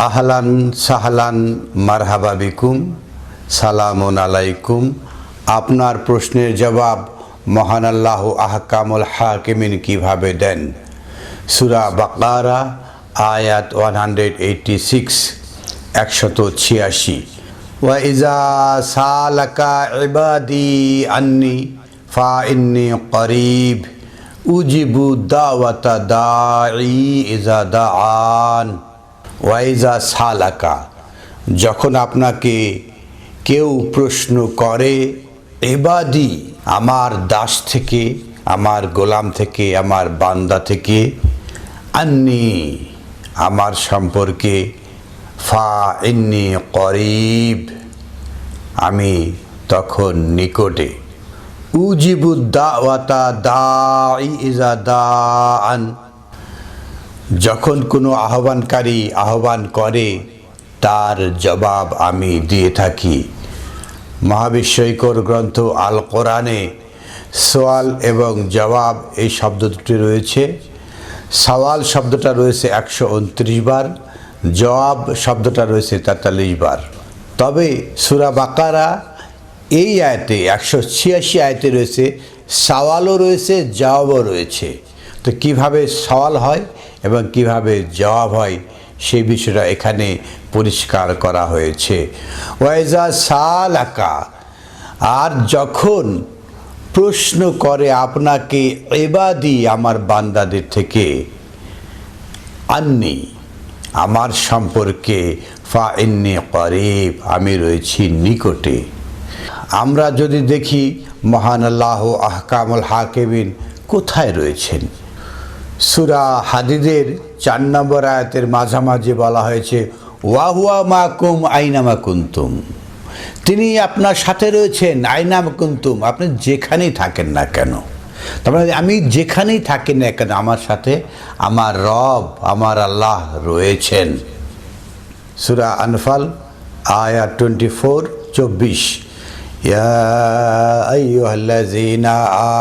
আহলান সাহলান মারহাবা বিকুম, সালামুন আলাইকুম। আপনার প্রশ্নের জবাব মহান আল্লাহ আহকামুল হাকিমিন কীভাবে দেন? সুরা বাকারা, আয়াত ওয়ান হান্ড্রেড এইটি সিক্স একশত ছিয়াশি। ওয়াইজা সালাকা ইবাদি আন্নি, ফা ইন্নি করিব। উজিবু দাওয়াতা দাই ইজা দাআন। ওয়াইজা সালাকা, যখন আপনাকে কেউ প্রশ্ন করে, এবাদি আমার দাস থেকে, আমার গোলাম থেকে, আমার বান্দা থেকে, আন্নি আমার সম্পর্কে ফা ইন্নি করিব, আমি তখন নিকটে উজিবুদ্দাওয়াতা দাই ইজা দান যখন কোনো আহ্বানকারী আহ্বান করে, তার জবাব আমি দিয়ে থাকি। মহাবিশ্বৈকর গ্রন্থ আল কোরআনে সোয়াল এবং জবাব এই শব্দ দুটি রয়েছে। সওয়াল শব্দটা রয়েছে একশো উনত্রিশ বার, জবাব শব্দটা রয়েছে তেতাল্লিশ বার। তবে সুরা বাকারা এই আয়তে, একশো ছিয়াশি আয়তে রয়েছে, সওয়ালও রয়েছে, জবাবও রয়েছে। তো কীভাবে সওয়াল হয়? এবং কীভাবে জবাব হয় সেই বিষয়টা এখানে পরিষ্কার করা হয়েছে। ওয়াইজা সালাকা, আর যখন প্রশ্ন করে আপনাকে, এবাদি আমার বান্দাদের থেকে আন্নি, আমার সম্পর্কে ফা ইন্নি করিব, আমি রয়েছি নিকটে। আমরা যদি দেখি, মহান আল্লাহ আহকামুল হাকেবিন কোথায় রয়েছেন? সুরা হাদিদের চার নম্বর আয়াতের মাঝামাঝি বলা হয়েছে, ওয়াহুয়া মাকুম আইনামা কুন্তুম। তিনি আপনার সাথে রয়েছেন, আইনামা কুন্তুম। আপনি যেখানেই থাকেন না কেন। তার মানে আমি যেখানেই থাকি না কেন, আমার সাথে আমার রব, আমার আল্লাহ রয়েছেন। সুরা আনফাল, আয়া টোয়েন্টি ফোর চব্বিশ। ইয়া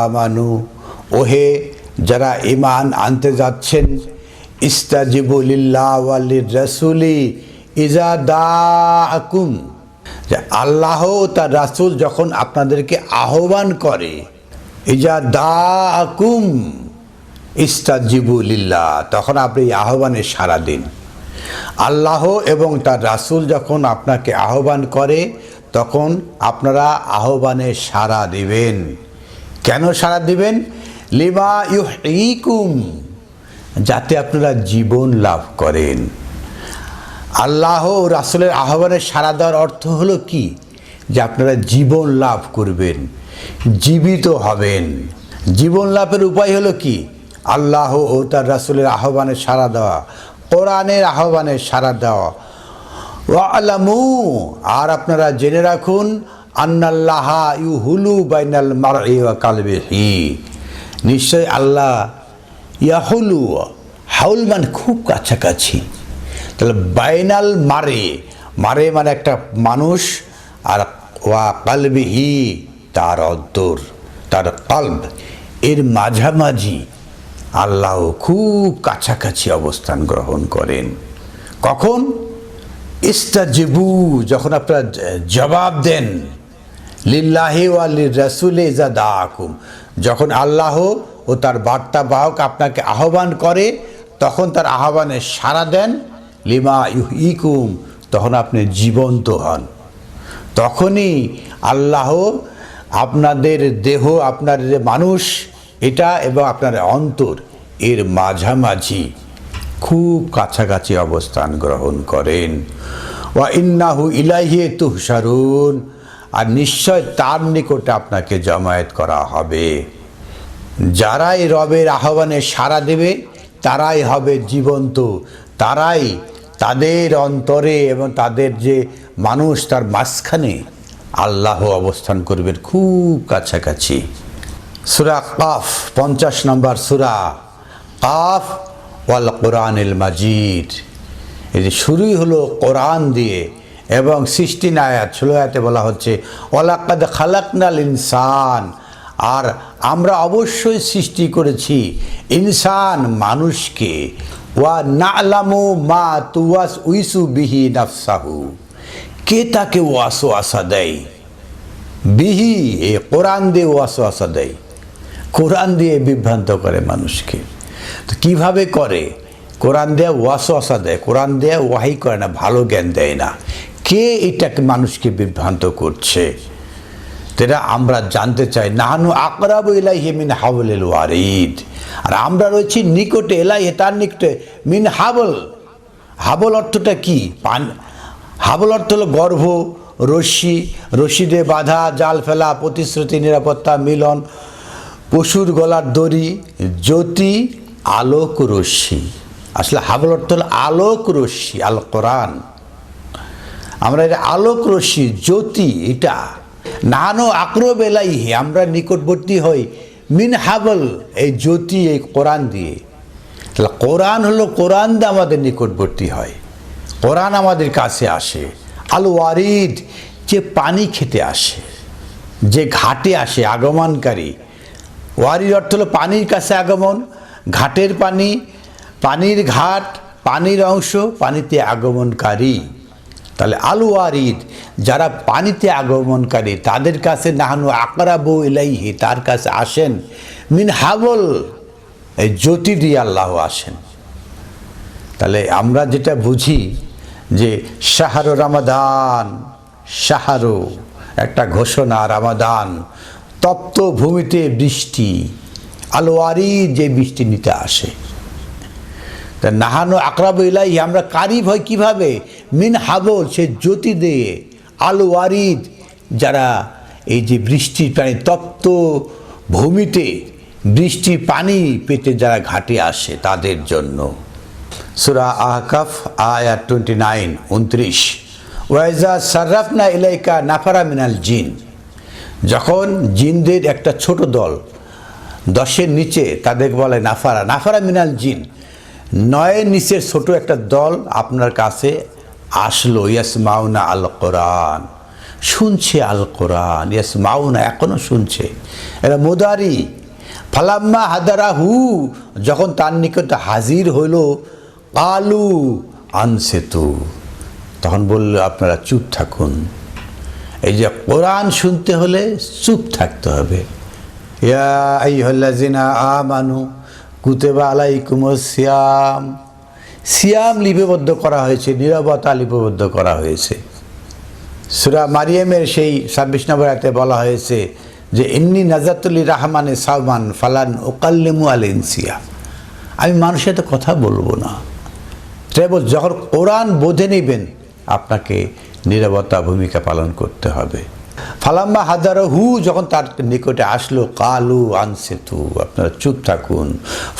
আমানু, ওহে যারা ইমান আনতে যাচ্ছেন রসুলি ইজা যে আল্লাহ তার রাসুল যখন আপনাদেরকে আহ্বান করে ইজা দা আকুম ইস্তাজিবুলিল্লাহ তখন আপনি আহ্বানে সাড়া দিন। আল্লাহ এবং তার রাসুল যখন আপনাকে আহ্বান করে, তখন আপনারা আহ্বানে সাড়া দিবেন। কেন সাড়া দিবেন? লিমা ইউকুম যাতে আপনারা জীবন লাভ করেন। আল্লাহ ও রাসুলের আহ্বানে সাড়া দেওয়ার অর্থ হলো কি? যে আপনারা জীবন লাভ করবেন, জীবিত হবেন। জীবন লাভের উপায় হলো কি? আল্লাহ ও তার রাসুলের আহ্বানে সাড়া দেওয়া, কোরআনের আহ্বানে সাড়া দেওয়া। ওয়ালামু, আর আপনারা জেনে রাখুন, আন্নাল্লাহা ইউ হুলু বাইনাল মার কালবেহি। নিশ্চয় আল্লাহ ইয়াহুলু, হাউল মানে খুব কাছাকাছি। তাহলে বাইনাল মারে মারে মানে একটা মানুষ, আর ওয়া কালবিহি, তার অন্তর, তার কল্ব। এর মাঝামাঝি আল্লাহ খুব কাছাকাছি অবস্থান গ্রহণ করেন। কখন? ইস্তাজিবু, যখন আপনারা জবাব দেন। লিল্লাহি ওয়ালির রাসুলে যা দা আকুম যখন আল্লাহ ও তার বার্তা বাহক আপনাকে আহ্বান করে, তখন তার আহ্বানে সাড়া দেন, লিমা ইকুম তখন আপনি জীবন্ত হন। তখনই আল্লাহ আপনাদের দেহ, আপনার যে মানুষ, এটা এবং আপনার অন্তর, এর মাঝামাঝি খুব কাছাকাছি অবস্থান গ্রহণ করেন। ওয়া ইন্নাহু ইলাইহে তুহসারুন আর নিশ্চয় তার নিকটে আপনাকে জমায়েত করা হবে। যারাই রবের আহ্বানে সাড়া দেবে, তারাই হবে জীবন্ত। তারাই তাদের অন্তরে এবং তাদের যে মানুষ, তার মাঝখানে আল্লাহ অবস্থান করবেন খুব কাছাকাছি। সুরা কাফ, পঞ্চাশ নম্বর সুরা। কাফ ওয়াল কোরআনিল মাজিদ। এই যে শুরুই হলো কোরআন দিয়ে। এবং সৃষ্টি আয়াত ষোলো আয়াতে বলা হচ্ছে ওলাকাদ খালাকনাল ইনসান। আর আমরা অবশ্যই সৃষ্টি করেছি ইনসান, মানুষকে। ওয়া না নালামু মা তুয়াস উইসু বিহি নাফসাহু। কে তাকে ওয়াসো আসা দেয়? বিহি, এ কোরআন দিয়ে ওয়াসো আসা দেয়। কোরআন দিয়ে বিভ্রান্ত করে মানুষকে। তো কীভাবে করে? কোরআন দেয়া ওয়াসো আসা দেয়, কোরআন দেয়া ওয়াহি করে না, ভালো জ্ঞান দেয় না। কে এটাকে মানুষকে বিভ্রান্ত করছে? যেটা আমরা জানতে চাই, নাহানু আকরাব ইলাইহি মিন হাবলিল ওয়ারিদ। আর আমরা রয়েছি নিকটে, এলাইহে, তার নিকটে, মিন হাবল। হাবল অর্থটা কি? পান, হাবল অর্থ হলো গর্ভ, রশ্মি রশিদে বাধা, জাল ফেলা, প্রতিশ্রুতি, নিরাপত্তা, মিলন, পশুর গলার দড়ি, জ্যোতি, আলোক রশ্মি। আসলে হাবল অর্থ হলো আলোক রশ্মি, আল কোরআন। আমরা এটা আলোক রশ্মি, জ্যোতি, এটা নানো আক্রব এলাইহে, আমরা নিকটবর্তী হই মিন হাবল এই জ্যোতি, এই কোরআন দিয়ে। তাহলে কোরআন হলো কোরআন দিয়ে আমাদের নিকটবর্তী হয়। কোরআন আমাদের কাছে আসে। আল ওয়ারিদ, যে পানি খেতে আসে, যে ঘাটে আসে, আগমনকারী। ওয়ারির অর্থ হলো পানির কাছে আগমন, ঘাটের পানি, পানির ঘাট, পানির অংশ, পানিতে আগমনকারী। তাহলে আলু ওয়ারিদ, যারা পানিতে আগমনকারী, তাদের কাছে নাহানু আকরাবু ইলাইহি, তার কাছে আসেন। মিন হাবল, এই জ্যোতি দিয়ে আল্লাহ আসেন। তাহলে আমরা যেটা বুঝি যে শাহরু রামাদান, শাহরু একটা ঘোষণা রামাদান, তপ্ত ভূমিতে বৃষ্টি আলোয়ারি যে বৃষ্টি নিতে আসে। তা নাহানো আকরাব ইলাই আমরা কারিব হয় কীভাবে? মিন হাবল, সে জ্যোতি দিয়ে আলো ওয়ারিদ, যারা এই যে বৃষ্টির পানি তপ্ত ভূমিতে বৃষ্টির পানি পেতে যারা ঘাটে আসে তাদের জন্য। সুরা আহকাফ আয়া টোয়েন্টি নাইন উনত্রিশ ওয়াইজা সার্রাফনা ইলাইকা নাফারা মিনাল জিন। যখন জিনদের একটা ছোট দল দশের নিচে তাদের বলে নাফারা নাফারা মিনাল জিন। নয়ের নিচের ছোট একটা দল আপনার কাছে আসলো ইয়াস মাউনা আল কোরআন শুনছে আল কোরআন ইয়াস মাউনা এখনও শুনছে। এরা মোদারি। ফালাম্মা হাদারা হু যখন তার নিকট হাজির হইল আলু আনসেতু। তখন বলল, আপনারা চুপ থাকুন। এই যে কোরআন শুনতে হলে চুপ থাকতে হবে। ইয়া আইহল্লাজিনা আমানু, কুতেবা আলাইকুম সিয়াম। সিয়াম লিপিবদ্ধ করা হয়েছে, নিরবতা লিপিবদ্ধ করা হয়েছে। সুরা মারিয়ামের সেই ছাব্বিশ নম্বর আয়তে বলা হয়েছে যে এমনি নাজাতুল্লি রাহমানে সালমান ফালান ওকাল্লিমু আল ইনসিয়া। আমি মানুষের সাথে কথা বলব না। ট্রেবল যখন কোরআন বোঝে নেবেন, আপনাকে নিরবতা ভূমিকা পালন করতে হবে। ফালাম্মা হাজারো হু যখন তার নিকটে আসলো, কালু আনসেতু, আপনারা চুপ থাকুন।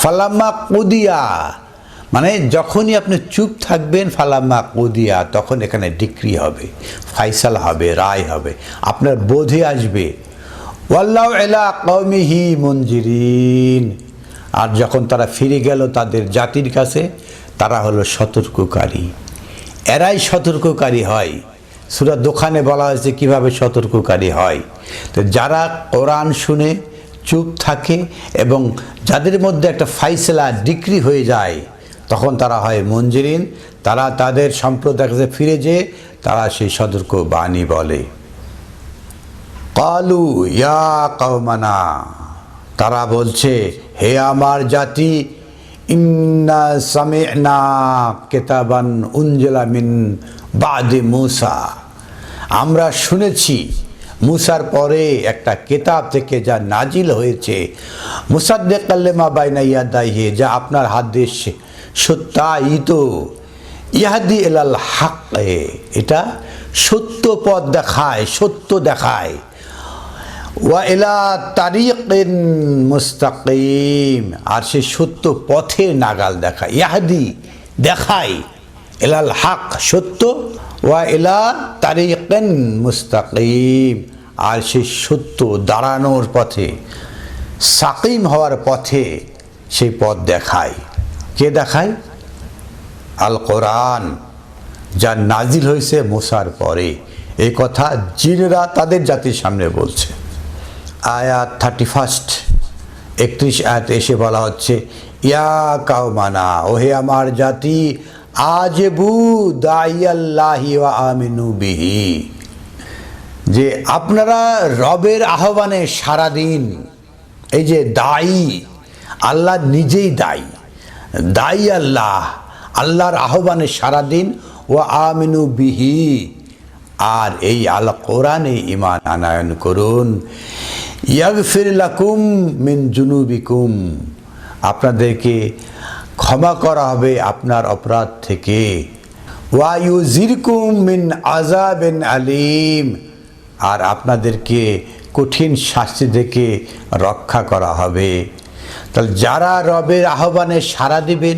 ফালাম্মা কদিয়া মানে যখনই আপনি চুপ থাকবেন, ফালাম্মা কদিয়া, তখন এখানে ডিক্রি হবে, ফাইসাল হবে, রায় হবে, আপনার বোধে আসবে। ওয়াল্লাহ এলা কৌমিহি মঞ্জিরিন আর যখন তারা ফিরে গেল তাদের জাতির কাছে, তারা হলো সতর্ককারী। এরাই সতর্ককারী হয়। সুরা দোকানে বলা হয়েছে কীভাবে সতর্ককারী হয়। তো যারা কোরআন শুনে, চুপ থাকে এবং যাদের মধ্যে একটা ফাইসলা, ডিক্রি হয়ে যায় তখন তারা হয় মঞ্জিরিন, তারা তাদের সম্প্রদায়ের কাছে ফিরে যেয়ে তারা সেই সতর্ক বাণী বলে। কালু ইয়া কওমানা, তারা বলছে, হে আমার জাতি কেতাবান উনজলা মিন বাদে মুসা। আমরা শুনেছি, মুসার পরে একটা কেতাব থেকে যা নাজিল হয়েছে মুসাদ্দে কাল্লেমা বাইনা ইয়াদাইহে, যা আপনার হাত দিয়ে সত্যায়িত। ইহাদি এলাল হাক এটা সত্য পথ দেখায়, সত্য দেখায়। ওয়া এলা তারিকিন মুস্তাকিম, আর সে সত্য পথে নাগাল দেখায়। ইয়াহাদি দেখায়, এলাল হাক সত্য, ওয়া এলা তারিকিন মুস্তাকিম, আর সে সত্য দাঁড়ানোর পথে, সাকিম হওয়ার পথে সেই পথ দেখায়। কে দেখায়? আল কোরআন, যা নাজিল হয়েছে মুসার পরে। এই কথা জিনরা তাদের জাতির সামনে বলছে। আয়াত থার্টি ফার্স্ট একত্রিশ আয়াত এসে বলা হচ্ছে, ইয়া কাউমানা ওহে আমার জাতি, আজবু দাইয়াল্লাহি আমিনু বিহি। যে আপনারা রবের আহ্বানে সারাদিন, এই যে দায়ী, আল্লাহ নিজেই দায়ী। দায়ী আল্লাহ, আল্লাহর আহ্বানে সারাদিন ও আমিনু বিহি। আর এই আল কোরআনে ইমান আনায়ন করুন। ইয়াগফির লাকুম মিন জুনুবিকুম আপনাদেরকে ক্ষমা করা হবে আপনার অপরাধ থেকে। ওয়ায়ু জিরকুম মিন আজাবেন আলিম। আর আপনাদেরকে কঠিন শাস্তি থেকে রক্ষা করা হবে। তাহলে যারা রবের আহ্বানে সাড়া দিবেন,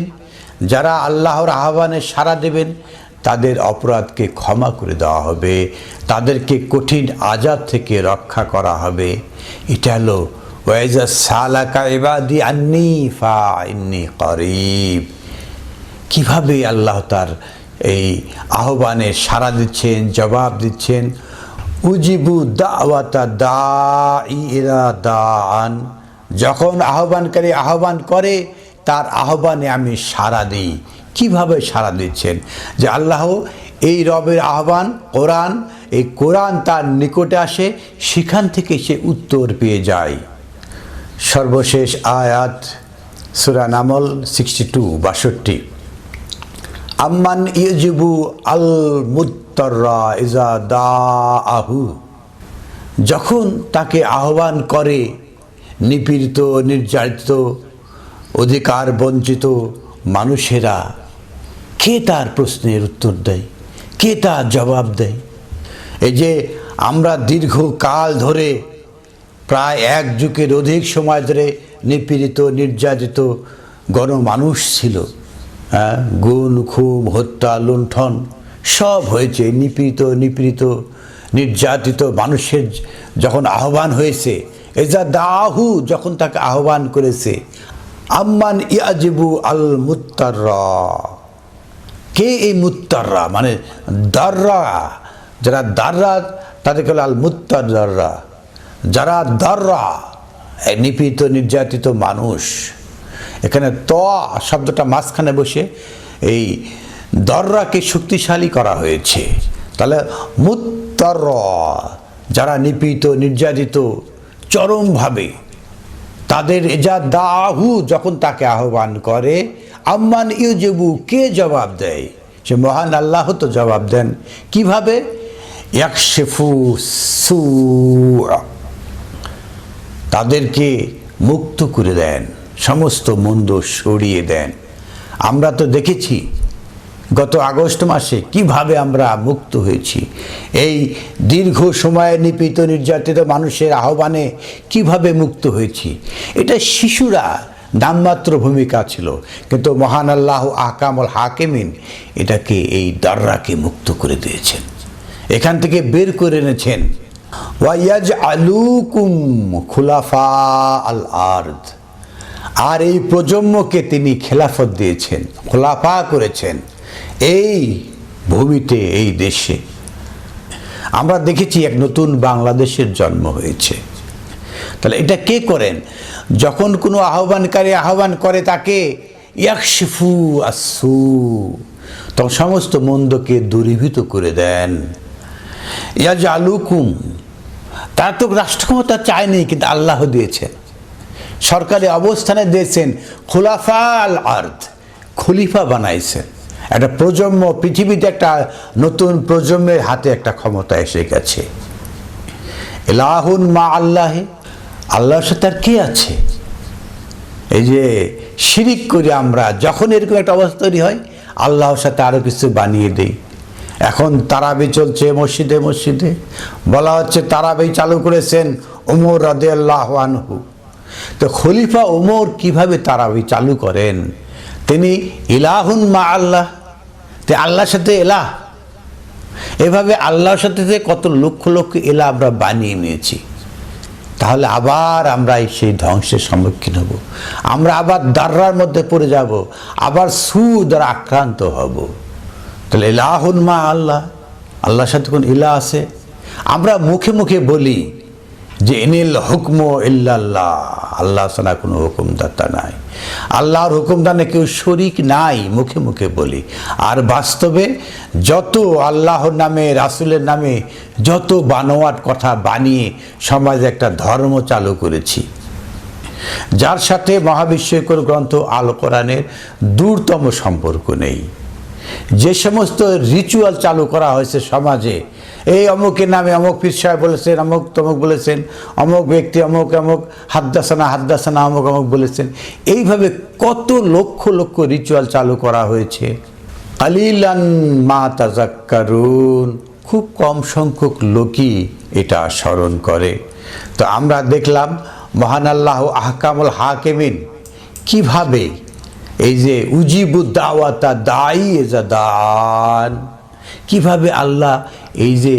যারা আল্লাহর আহ্বানে সাড়া দেবেন, তাদের অপরাধকে ক্ষমা করে দেওয়া হবে, তাদেরকে কঠিন আজাদ থেকে রক্ষা করা হবে। এটা হলো, ওয়াইজা সালাকা ইবাদি আন্নি ফা ইন্নি করিব। কীভাবে আল্লাহ তার এই আহ্বানে সাড়া দিচ্ছেন, জবাব দিচ্ছেন? উজিবু দাওয়াতা দা ইরা দান যখন আহ্বানকারী আহ্বান করে, তার আহ্বানে আমি সাড়া দিই। কীভাবে সাড়া দিচ্ছেন? যে আল্লাহ, এই রবের আহ্বান, কোরআন, এই কোরআন তার নিকটে আসে, সেখান থেকে সে উত্তর পেয়ে যায়। সর্বশেষ আয়াত, সুরা নামল সিক্সটি টু, বাষট্টি। আম্মান ইয়জিবু আল মুত্তররা ইজা দা আহু যখন তাকে আহ্বান করে নিপীড়িত, নির্যাতিত, অধিকার বঞ্চিত মানুষেরা কে তার প্রশ্নের উত্তর দেয়? কে তার জবাব দেয়? এই যে আমরা দীর্ঘকাল ধরে প্রায় এক যুগের অধিক সময় ধরে নিপীড়িত, নির্যাতিত গণমানুষ ছিল। হ্যাঁ গুণ খুব হত্যা, লুণ্ঠন সব হয়েছে। নিপীড়িত নিপীড়িত, নির্যাতিত মানুষের যখন আহ্বান হয়েছে এজা দাহু যখন তাকে আহ্বান করেছে, আম্মান ইয়াজিবু আল মুত্তাররা। কে এই মুত্তাররা? মানে দাররা। যারা দাররা, তাদেরকে হলো আল মুত্তার দাররা যারা দাররা নিপীড়িত, নির্যাতিত মানুষ। এখানে ত শব্দটা মাঝখানে বসে এই দররাকে শক্তিশালী করা হয়েছে। তাহলে মুত্তর যারা নিপীড়িত, নির্যাতিত চরমভাবে। তাদের এজা দাহু যখন তাকে আহ্বান করে, আম্মান ইউজেবু কে জবাব দেয়? সে মহান আল্লাহ তো জবাব দেন। কীভাবে? একশেফু সু তাদেরকে মুক্ত করে দেন, সমস্ত মন্দ সরিয়ে দেন। আমরা তো দেখেছি গত আগস্ট মাসে কীভাবে আমরা মুক্ত হয়েছি? এই দীর্ঘ সময়ে নিপীড়িত, নির্যাতিত মানুষের আহ্বানে কীভাবে মুক্ত হয়েছি? এটা শিশুরা নামমাত্র ভূমিকা ছিল। কিন্তু মহান আল্লাহ আহকামল হাকিমিন এটাকে, এই দাররাকে মুক্ত করে দিয়েছেন। এখান থেকে বের করে এনেছেন ওয়াইয়াজ আলুকুম খুলাফা আল আর্দ। আর এই প্রজন্মকে তিনি খেলাফত দিয়েছেন, খোলাফা করেছেন। এই ভূমিতে, এই দেশে আমরা দেখেছি এক নতুন বাংলাদেশের জন্ম হয়েছে। তাহলে এটা কে করেন? যখন কোনো আহ্বানকারী আহ্বান করে তাকে, ইয়াকশিফু আসু তখন সমস্ত মন্দকে দূরীভূত করে দেন। ইয়াজ আলুকুম তারা তো রাষ্ট্র ক্ষমতা চায়নি কিন্তু আল্লাহ দিয়েছে সরকারি অবস্থানে দিয়েছেন, খোলাফাল আর্থ, খলিফা বানাইছেন। একটা প্রজন্ম, পৃথিবীতে একটা নতুন প্রজন্মের হাতে একটা ক্ষমতা এসে গেছে। এলাহুন মা আল্লাহে, আল্লাহর সাথে আর কে আছে? এই যে শিরিক করি আমরা, যখন এরকম একটা অবস্থা তৈরি হয়, আল্লাহর সাথে আরও কিছু বানিয়ে দেই। এখন তারাবি চলছে মসজিদে মসজিদে। বলা হচ্ছে তারাবি চালু করেছেন ওমর রাদে আল্লাহ আনহু। তো খলিফা ওমর কীভাবে তারাবি চালু করেন? তিনি ইলাহুন মা আল্লাহ তে আল্লাহর সাথে এলাহ। এভাবে আল্লাহর সাথে যে কত লক্ষ লক্ষ এলা আমরা বানিয়ে নিয়েছি, তাহলে আবার আমরা সেই ধ্বংসের সম্মুখীন হব। আমরা আবার দার্রার মধ্যে পড়ে যাব, আবার সু দ্বারা আক্রান্ত হব। তাহলে ইলাহুন মা আল্লাহ। আল্লাহর সাথে কোন ইলা আছে? আমরা মুখে মুখে বলি যে এনিল হুকম ইল্লাল্লাহ। আল্লাহ ছাড়া কোনো হুকুমদাতা নাই। আল্লাহর হুকুমদানে কেউ শরিক নাই, মুখে মুখে বলি। আর বাস্তবে যত আল্লাহর নামে, রাসুলের নামে যত বানোয়াট কথা বানিয়ে সমাজে একটা ধর্ম চালু করেছি, যার সাথে মহাবিশ্বকর গ্রন্থ আল কোরআনের দূরতম সম্পর্ক নেই। যে সমস্ত রিচুয়াল চালু করা হয়েছে সমাজে এই অমুকের নামে অমুক সাহেব বলেছেন, অমুক তমুক বলেছেন, অমুক ব্যক্তি অমুক অমুক, হাদ্দাসানা হাদ্দাসানা, অমুক অমুক বলেছেন। এইভাবে কত লক্ষ লক্ষ রিচুয়াল চালু করা হয়েছে। আলিলান মা তাজাক্কারুন। খুব কম সংখ্যক লোকই এটা স্মরণ করে। তো আমরা দেখলাম, মহান আল্লাহ আহকামুল হাকেমিন কীভাবে এই যে উজিবুদ্দাওয়াতা দায়ী এজা দান কীভাবে আল্লাহ এই যে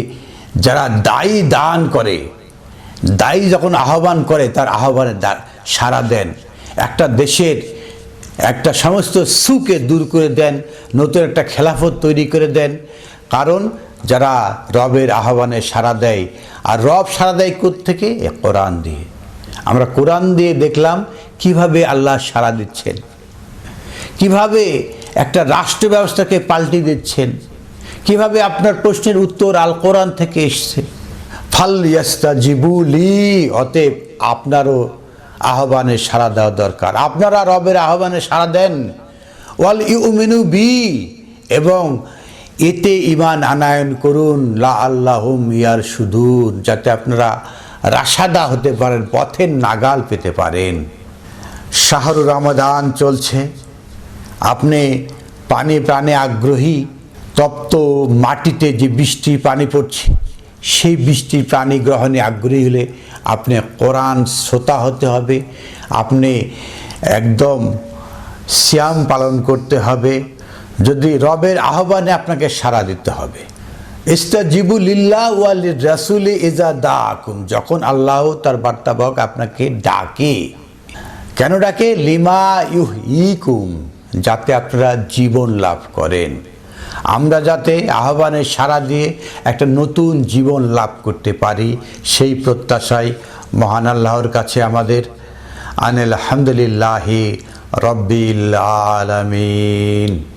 যারা দায়ী দান করে, দায়ী যখন আহ্বান করে, তার আহ্বানে সাড়া দেন। একটা দেশের একটা সমস্ত সুকে দূর করে দেন, নতুন একটা খেলাফত তৈরি করে দেন। কারণ যারা রবের আহ্বানে সাড়া দেয়, আর রব সাড়া দেয় থেকে কোরআন দিয়ে। আমরা কোরআন দিয়ে দেখলাম কীভাবে আল্লাহ সাড়া দিচ্ছেন। কীভাবে একটা রাষ্ট্র ব্যবস্থাকে পাল্টে দিচ্ছেন। কীভাবে আপনার প্রশ্নের উত্তর আল কোরআন থেকে এসছে? ফাল ইয়াস্তা জিবুলি অতএব আপনারও আহ্বানে সাড়া দেওয়া দরকার। আপনারা রবের আহ্বানে সাড়া দেন। ওয়াল ইউমিনু বি, এবং এতে ইমান আনায়ন করুন। লা আল্লাহুম ইয়ার সুদূর যাতে আপনারা রাশাদা হতে পারেন, পথের নাগাল পেতে পারেন। শাহরু রমাদান চলছে। আপনি পানি প্রাণে আগ্রহী তপ্ত মাটিতে যে বৃষ্টি পানি পড়ছে, সেই বৃষ্টির প্রাণী গ্রহণে আগ্রহী হলে আপনি কোরআন শ্রোতা হতে হবে, আপনি একদম শ্যাম পালন করতে হবে, যদি রবের আহ্বানে আপনাকে সাড়া দিতে হবে। ইস্তাজিবুলিল্লাহ ওয়াল রাসুল ইজা দা আকুম যখন আল্লাহ তার বার্তাবক আপনাকে ডাকে। কেন ডাকে? লিমা ইউহ ইকুম যাতে আপনারা জীবন লাভ করেন। আমরা যাতে আহ্বানের সাড়া দিয়ে একটা নতুন জীবন লাভ করতে পারি, সেই প্রত্যাশায় মহান আল্লাহর কাছে আমাদের আনিল আলহামদুলিল্লাহি রব্বিল আলামিন।